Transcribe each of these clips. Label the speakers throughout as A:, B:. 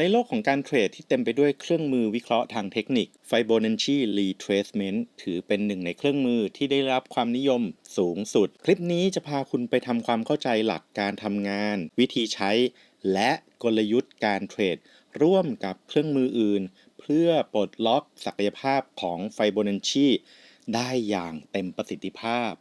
A: ในโลกของการเทรดที่เต็มไปด้วยเครื่องมือวิเคราะห์ทางเทคนิค Fibonacci Retracement ถือเป็นหนึ่งในเครื่องมือที่ได้รับความนิยมสูงสุด คลิปนี้จะพาคุณไปทำความเข้าใจหลักการทำงาน วิธีใช้ และกลยุทธ์การเทรด ร่วมกับเครื่องมืออื่น เพื่อปลดล็อกศักยภาพของ Fibonacci ได้อย่างเต็มประสิทธิภาพ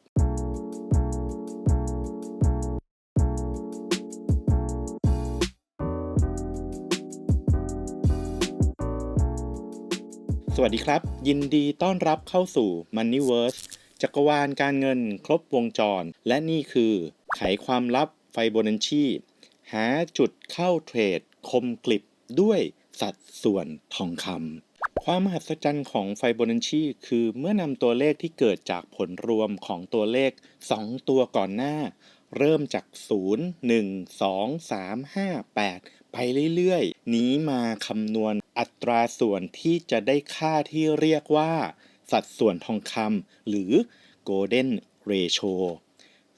A: สวัสดีครับ ยินดีต้อนรับเข้าสู่ Moneyverse จักรวาลการเงินครบวงจร และนี่คือ ไขความลับไฟโบนัชชีหาจุดเข้าเทรด คมกลิบด้วยสัดส่วนทองคำความมหัศจรรย์ของไฟโบนัชชีคือเมื่อนำตัวเลขที่เกิดจากผลรวมของตัวเลข 2 ตัวก่อนหน้า เริ่มจาก 0 1 2 3 5 8 ไปเรื่อยๆ นี้มาคำนวณอัตราส่วนที่จะได้ค่าที่เรียกว่า สัดส่วนทองคำหรือ Golden Ratio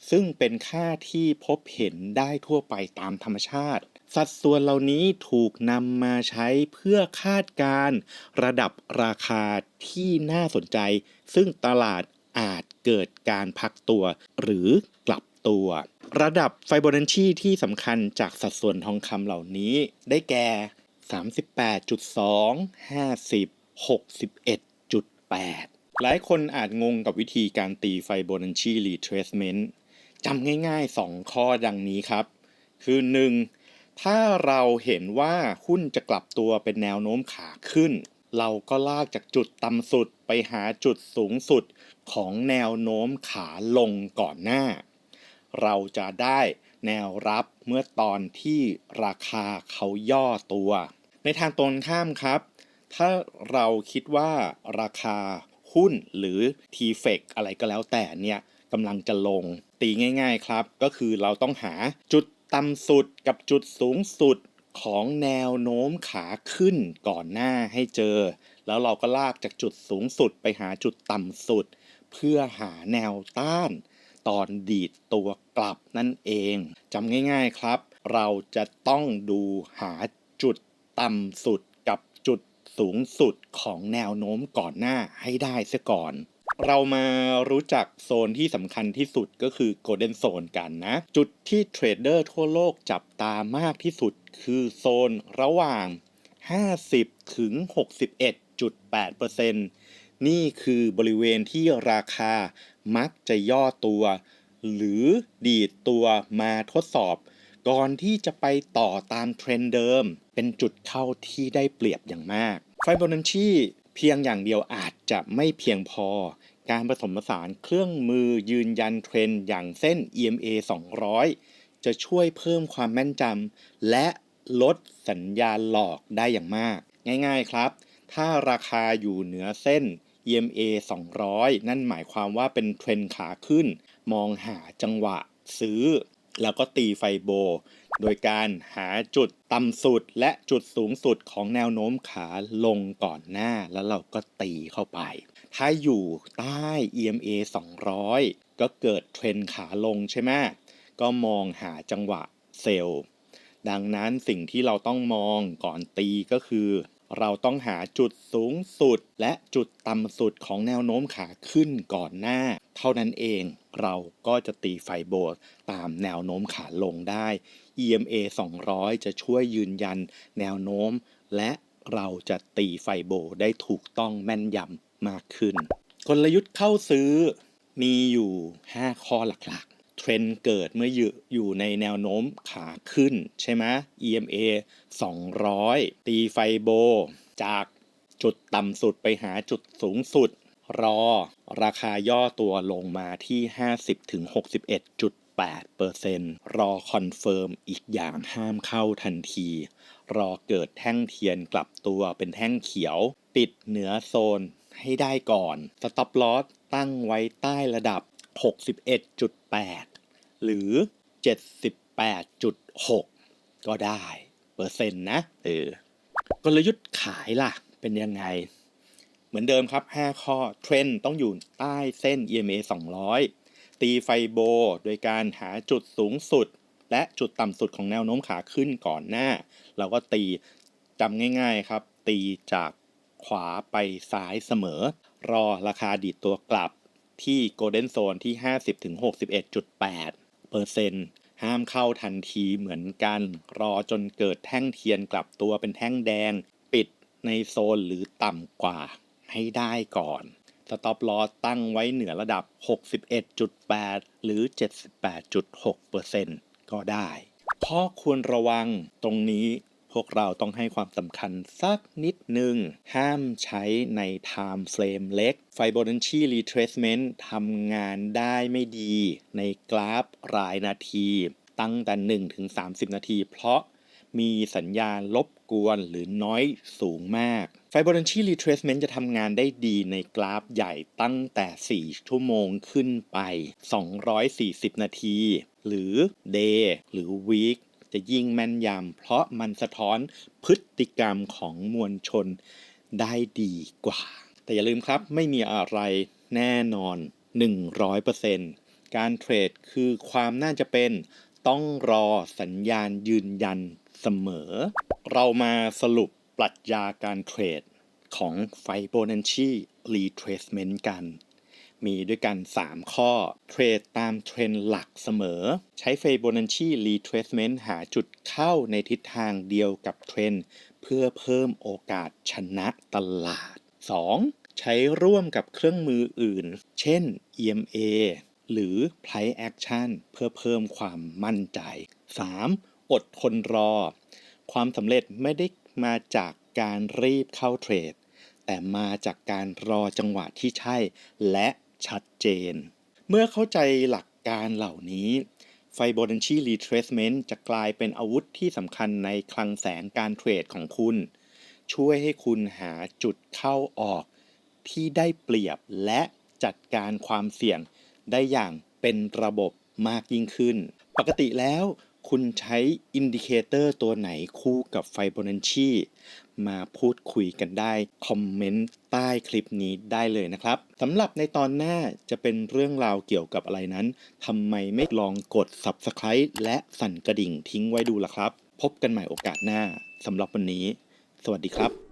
A: ซึ่งเป็นค่าที่พบเห็นได้ทั่วไปตามธรรมชาติ สัดส่วนเหล่านี้ถูกนำมาใช้เพื่อคาดการระดับราคาที่น่าสนใจ ซึ่งตลาดอาจเกิดการพักตัวหรือกลับ ตัว ระดับไฟโบนัชชีที่สำคัญจากสัดส่วนทองคำเหล่านี้ ได้แก่ 38.2 50 61.8 หลายคนอาจงงกับวิธีการตีไฟโบนัชชี retracement จำง่ายๆ 2 ข้อดังนี้ครับ คือ 1. ถ้าเราเห็นว่าหุ้นจะกลับตัวเป็นแนวโน้มขาขึ้น เราก็ลากจากจุดต่ำสุดไปหาจุดสูงสุดของแนวโน้มขาลงก่อนหน้า เราจะได้แนวรับเมื่อตอนที่ราคาเขาย่อตัว ในทางตรงข้ามครับ ถ้าเราคิดว่าราคาหุ้นหรือ t f e c อะไรก็แล้วแต่เนี่ยกำลังจะลงตีง่าย ๆครับ ก็คือเราต้องหาจุดต่ำสุดกับจุดสูงสุดของแนวโน้มขาขึ้นก่อนหน้าให้เจอ แล้วเราก็ลากจากจุดสูงสุดไปหาจุดต่ำสุด เพื่อหาแนวต้าน ตอนดีดตัวกลับนั่นเองจำง่ายๆครับ เราจะต้องดูหาจุดต่ำสุดกับจุดสูงสุดของแนวโน้มก่อนหน้าให้ได้ซะก่อน เรามารู้จักโซนที่สำคัญที่สุดก็คือ Golden Zone กันนะ จุดที่เทรดเดอร์ทั่วโลกจับตามากที่สุดคือโซนระหว่าง 50 ถึง 61.8% นี่คือบริเวณที่ราคามักจะย่อตัว หรือดีดตัวมาทดสอบ ก่อนที่จะไปต่อตามเทรนด์เดิม เป็นจุดเข้าที่ได้เปรียบอย่างมาก ไฟโบนัชชีเพียงอย่างเดียวอาจจะไม่เพียงพอ การผสมผสานเครื่องมือยืนยันเทรนด์อย่างเส้น EMA 200 จะช่วยเพิ่มความแม่นจำและลดสัญญาณหลอกได้อย่างมาก ง่ายๆครับ ถ้าราคาอยู่เหนือเส้น EMA 200 นั่นหมายความว่าเป็นเทรนขาขึ้น มองหาจังหวะซื้อ แล้วก็ตีไฟโบ โดยการหาจุดต่ำสุดและจุดสูงสุดของแนวโน้มขาลงก่อนหน้าแล้วเราก็ตีเข้าไป ถ้าอยู่ใต้ EMA 200 ก็เกิดเทรนขาลงใช่ไหมก็มองหาจังหวะเซลล์ดังนั้นสิ่งที่เราต้องมองก่อนตีก็คือ เราต้องหาจุดสูงสุด และจุดต่ำสุดของแนวโน้มขาขึ้นก่อนหน้า เท่านั้นเองเราก็จะตีไฟโบตามแนวโน้มขาลงได้ EMA 200 จะช่วยยืนยันแนวโน้ม และเราจะตีไฟโบได้ถูกต้องแม่นยำมากขึ้น กลยุทธ์เข้าซื้อมีอยู่ 5 ข้อหลักๆ เทรนด์เกิดเมื่ออยู่อยู่ในแนวโน้มขาขึ้นใช่ไหม EMA 200 ตีไฟโบ จากจุดต่ำสุดไปหาจุดสูงสุด รอ ราคาย่อตัวลงมาที่ 50-61.8%รอคอนเฟิร์มอีกอย่างห้ามเข้าทันที รอเกิดแท่งเทียนกลับตัวเป็นแท่งเขียวปิดเหนือโซนให้ได้ก่อน สต็อปลอสตั้งไว้ใต้ระดับ 61.8 หรือ 78.6 ก็ได้ เปอร์เซ็นต์นะเออกลยุทธ์ขายล่ะ เป็นยังไง เหมือนเดิมครับ 5 ข้อ เทรนด์ต้องอยู่ใต้เส้น EMA 200 ตีไฟโบ โดยการหาจุดสูงสุด และจุดต่ำสุดของแนวโน้มขาขึ้นก่อนหน้า เราก็ตีจำง่าย ๆครับ ตีจากขวาไปซ้ายเสมอ รอราคาดีดตัวกลับ ที่ Golden Zone ที่ 50-61.8เปอร์เซ็นต์ห้ามเข้าทันทีเหมือนกัน รอจนเกิดแท่งเทียนกลับตัวเป็นแท่งแดง ปิดในโซนหรือต่ำกว่าให้ได้ก่อนสต็อปลอตั้งไว้เหนือระดับ 61.8 หรือ 78.6%ก็ได้ ข้อควรระวังตรงนี้ วกเราต้องให้ความสำคัญสักนิดหนึ่ง ห้ามใช้ใน time frame เล็ก Fibonacci retracement ทำงานได้ไม่ดี ในกราฟรายนาที ตั้งแต่1-30 นาที เพราะมีสัญญาณรบกวนหรือน้อยสูงมาก Fibonacci retracement จะทำงานได้ดีในกราฟใหญ่ตั้งแต่ 4 ชั่วโมงขึ้นไป 240 นาที หรือ day หรือ week จะยิ่งแม่นยำเพราะมันสะท้อนพฤติกรรมของมวลชนได้ดีกว่า แต่อย่าลืมครับไม่มีอะไรแน่นอน 100%การเทรดคือความน่าจะเป็นต้องรอสัญญาณยืนยันเสมอ เรามาสรุปปรัชญาการเทรดของ Fibonacci retracement กัน มีด้วยกัน 3 ข้อ เทรดตามเทรนด์หลักเสมอ ใช้ Fibonacci retracement หาจุดเข้าในทิศทางเดียวกับเทรนด์เพื่อเพิ่มโอกาสชนะตลาด 2. ใช้ร่วมกับเครื่องมืออื่น เช่น EMA หรือ Price Action เพื่อเพิ่มความมั่นใจ 3. อดทนรอ ความสำเร็จไม่ได้มาจากการรีบเข้าเทรด แต่มาจากการรอจังหวะที่ใช่ และ ชัดเจน เมื่อเข้าใจหลักการเหล่านี้ Fibonacci retracement จะกลายเป็นอาวุธที่สำคัญในคลังแสงการเทรดของคุณ ช่วยให้คุณหาจุดเข้าออกที่ได้เปรียบและจัดการความเสี่ยงได้อย่างเป็นระบบมากยิ่งขึ้น ปกติแล้ว คุณใช้อินดิเคเตอร์ตัวไหนคู่กับไฟโบนัชชีมาพูดคุยกันได้ คอมเมนต์ใต้คลิปนี้ได้เลยนะครับสำหรับในตอนหน้าจะเป็นเรื่องราวเกี่ยวกับอะไรนั้นทำไมไม่ลองกด Subscribe และสั่นกระดิ่งทิ้งไว้ดูล่ะครับ พบกันใหม่โอกาสหน้าสำหรับวันนี้ สวัสดีครับ